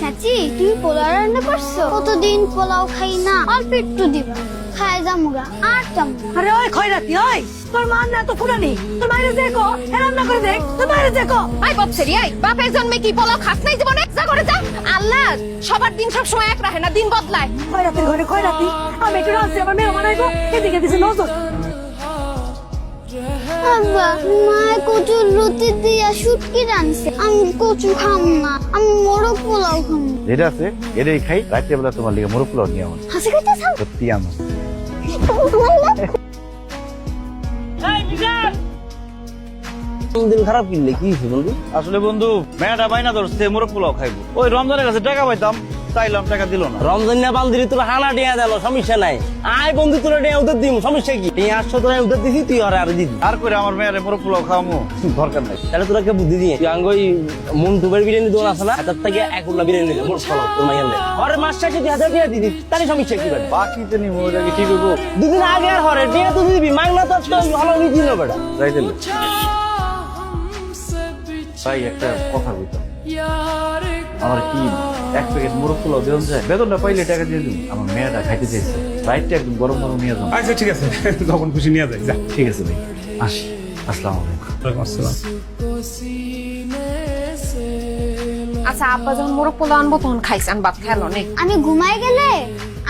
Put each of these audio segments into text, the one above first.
চাচি তুমি পোলাও রান্না করছ? কতদিন পোলাও খাই না অল্প একটু দিবা। খায় জামুগা আর জামুগা আরে ওই খয়রাতি ওই! তোর মা না তো ফুরানি তোর মায়ের দেখো হেরাম না করে দেখ তোর মায়ের দেখো আই বাপ সেরি আই বাপের জন্মে কি বলো খাস নাই জীবনে? যা করে যা! আল্লাহ সবার দিন সব সময় এক রাখে না দিন বদলায়। খয়রাতির ঘরে খয়রাতি আমি একটু রাঁধছি আমার মেয়ে বানাইবো এদিকে দিছে নজর। আব্বা মায় কচুর রুটি দিয়া শুটকি রানছে আমি কচু খাম না আমি মোরগ পোলাও খাম। যেটা আছে এটাই খাই। রাত্রেবেলা তোমার লিগে মোরগ পোলাও নিয়ে আমার হাসি সত্যি আমার। দিন খারাপ কিনলে কি হয়েছে বন্ধু আসলে বন্ধু মেয়েটা বাইনা ধরছে মোরগ পোলাও খাইবো। ওই রমজানের কাছে টাকা পাইতাম। চাইলাম টাকা দিল না। রমজান না বান্দিরি তোর হানা ডিয়া দিল সমস্যা নাই। আয় বন্ধু তোর ডিয়া উদের দিম সমস্যা কি? তুই আটশো তোরা উদের দিছি তুই আর আর দিবি। আর করে আমার মেয়ের মোরগ পোলাও খাওয়ামো। দরকার নাই। তাহলে তোরা কে বুদ্ধি দিয়ে? তুই আঙ্গ ওই মন টুবের বিরিয়ানি দোকান আছে না? হাজার থেকে এক উল্লা বিরিয়ানি দিলে মোট ফলো তোর মাইয়ার আরে মাস শেষে তুই হাজার দিয়ে দিবি তাহলে সমস্যা কি বেটা নিবো ওটা কি ঠিক হইবো দুদিন আগে আর হরে ডিয়া তো দিবি মাংনা তো তো হলো নি দিল বেটা যাই দিলে তাই একটা কথা বলতাম। আমার কি এক প্যাকেট মোরগ পোলাও দেওয়া যায় বেতনটা পাইলে টাকা দিয়ে দিন। আমার মেয়েটা খাইতে চাইছে। রাইটটা একদম গরম গরম নিয়ে যাব আচ্ছা ঠিক আছে। তখন খুশি নিয়ে যাই। যা। ঠিক আছে ভাই। আসি। আসসালামু আলাইকুম। আসসালাম। আচ্ছা আব্বা যখন মোরগ পোলা আনব তখন খাইছেন বাপ খেলো নে আমি ঘুমাই গেলে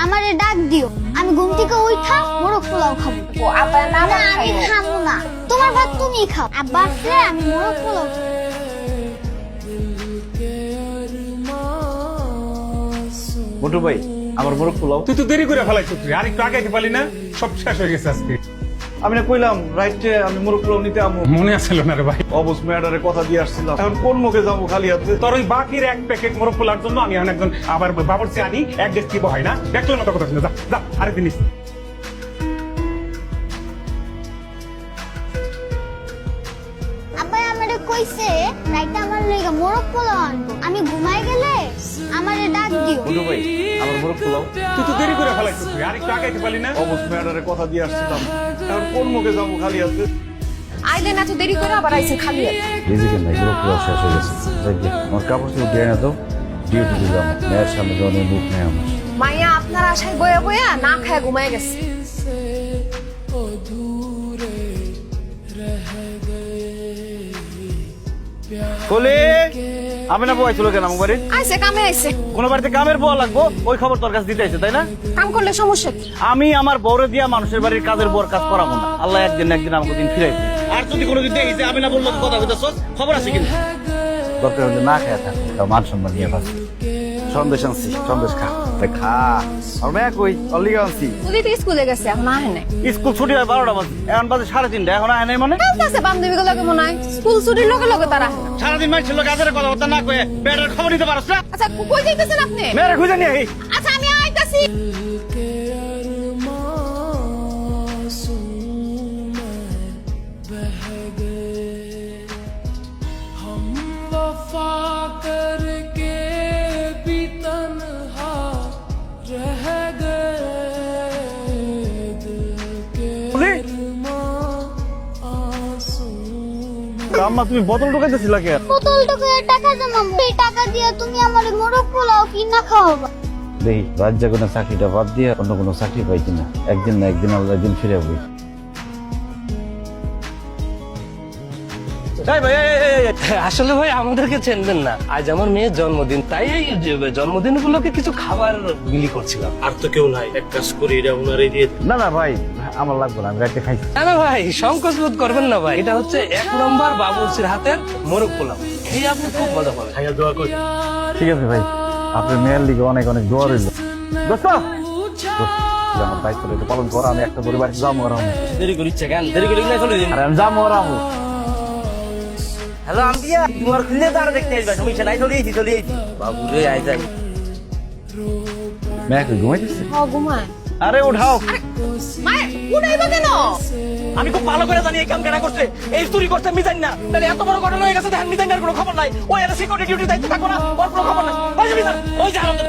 আমারে ডাক দিও। আমি ঘুম থেকে উঠা মোরগ পোলাও খাব। ও আব্বা না না আমি খাব না। তোমার ভাত তুমি খাও। আব্বা আসলে আমি মোরগ পোলাও খাব। মোটু ভাই আমার মোরগ পোলাও। তুই তো দেরি করে ফেলাইছ তুই আর একটু আগে পালি না? সব শেষ হয়ে গেছে আজকে। আমি না কইলাম রাইটে আমি মোরগ পোলাও নিতে আমু। মনে আসছিল না রে ভাই। অবস ম্যাডারে কথা দিয়ে আসছিলাম। এখন কোন মুখে যাব খালি হাতে? তোর ওই বাকির এক প্যাকেট মোরগ পোলার জন্য আমি এখন একজন আবার বাবরচি আনি এক ডেস্ক দিব হয় না? দেখল মতো কথা ছিল যা যা আরেক জিনিস। আব্বা আমারে কইছে রাইতে আমার লেগে মোরগ পোলাও আনব। আমি ঘুমাই গেলে দিও মোটু ভাই আমার মোরগ পোলাও তুই তো দেরি করে ফেলাইছ আর একটু আগে আগে না? অবস ম্যাডারে কথা দিয়ে আসছিলাম। এখন কোন মুখে যাব খালি হাতে আইলেন এত দেরি করে আবার আইছেন খালি হাতে। নাই মোরগ পোলাও শেষ হয়ে গেছে। যাই আমার কাপড় চোপড় দিয়ে না তো ডিউটি দিলাম মেয়ের সামনে যখন মুখ নেই আমার। মাইয়া আপনার আশায় বয়ে বয়ে না খায় ঘুমায় গেছে। বলে আমি না বয়ছিল কেন আমার বাড়ি? আইসে কামে আইসে কোন বাড়িতে কামের বউ লাগবো? ওই খবর তোর কাছে দিতে আইছে তাই না? কাম করলে সমস্যা কি? আমি আমার বউরে দিয়া মানুষের বাড়ির কাজের বউর কাজ করাবো না। আল্লাহ একদিন না একদিন আমাকে দিন ফিরাই দিবে। আর যদি কোনো দিন দেখিস আমি না বলল কথা কইতেছ খবর আছে কিন্তু দরকার হলে না খেয়ে থাক মান সম্মান নিয়ে বাঁচ সন্দেশ আনছি সন্দেশ খা। খা। আর মেয়ে কই? অল্লিগা আনছি। যদি তো স্কুলে গেছে এখন আহে নাই। স্কুল ছুটি হয় বারোটা বাজে। এখন বাজে সাড়ে তিনটা এখন আহে নাই মানে? আছে বান্ধবী গুলোকে মনে হয়। স্কুল ছুটির লগে লগে তারা সারাদিন না লোক মাই কথা বলতে না কয়ে বেটার খবর নিতে পারছ না? আচ্ছা কই যাইতেছেন আপনি? মেয়েরা খুঁজে নিয়ে। আচ্ছা আমি আইতাছি। আম্মা তুমি বোতল ঢুকাইতেছিলা কে? বোতল ঢুকাই টাকা জমাবো এই টাকা দিয়ে তুমি আমার মোরগ পোলাও কিনা খাওয়াবা? দেখি রাজ্য কোনো চাকরিটা বাদ দিয়ে অন্য কোনো চাকরি পাই কিনা। একদিন না একদিন আল্লাহ একদিন ফিরে বই আসলে ভাই আমাদেরকে চেনবেন না। আজ আমার মেয়ের জন্মদিন তাই এই জন্মদিন উপলক্ষে কিছু খাবার বিলি করছিলাম। আর তো কেউ নাই। এক কাজ করি এটা উনারে দিয়ে না না ভাই আমার লাগবে না আমি রাতে খাইছি না না ভাই সংকোচ বোধ করবেন না ভাই। এটা হচ্ছে এক নম্বর বাবুর্চির হাতের মোরগ পোলাও। এই আপনি খুব মজা পাবেন। খাইয়া দোয়া করি। ঠিক আছে ভাই। আপনার মেয়ের লিগে অনেক অনেক দোয়া রইল। দোস্ত! আমার দায়িত্ব পালন করা আমি একটা পরিবার যাব আর আমি দেরি করিচ্ছে কেন? দেরি করি না চলে দিন আমি যাব। আর আমি হ্যালো আম্বিয়া তোমার খুললে তো আরও দেখতে আসবে সমস্যা নাই চলে এসেছি চলে এসেছি বাবু রে আই যাই মেয়ে কই ঘুমাইতেছে হ ঘুমায় আরে উঠাও মায়ের উঠাইবা কেন আমি খুব ভালো করে জানি এই কাম কেনা করছে এই চুরি করছে মিজান না তাহলে এত বড় ঘটনা হয়ে গেছে দেখেন মিজানের কোনো খবর নাই ওই একটা সিকিউরিটি ডিউটি দায়িত্ব থাকব না ওর কোনো খবর নাই ওই যে মিজান ওই যে আনন্দ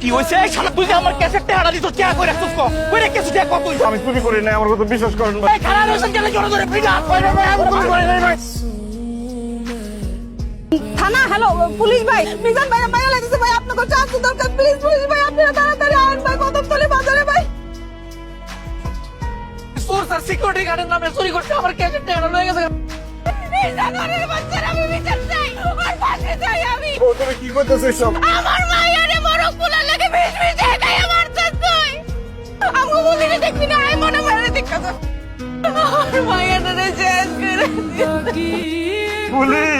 কি হয়েছে কি শালা তুই আমার ক্যাসেটটা হারা দিছ কে করে রাখছিস কো কই রে কিছু কত আমি চুরি করি না আমার কথা বিশ্বাস করেন ভাই খারাপ হইছেন কেন জোরে জোরে ফিগা থানা হ্যালো পুলিশ ভাই মিজান ভাই মাইরা লাগছে ভাই আপনাকে চান্স দরকার প্লিজ পুলিশ ভাই আপনারা তাড়াতাড়ি আইন ভাই কদমতলি বাজারে ভাই। সোর্স আর সিকিউরিটি গার্ডের নামে চুরি করছে আমার ক্যাশের টাকা লয়ে গেছে। মিজানের বাচ্চারা আমি বিচার চাই আর পাশে চাই আমি। তুমি কি করতেছো সব আমার মায়ের মরক পোলা লাগে বেশ বেশ একাই আমার চাই আমগো মুদিরে দেখবি না আই মনে মারে দেখা আমার মায়ের রে শেষ করে। পুলিশ!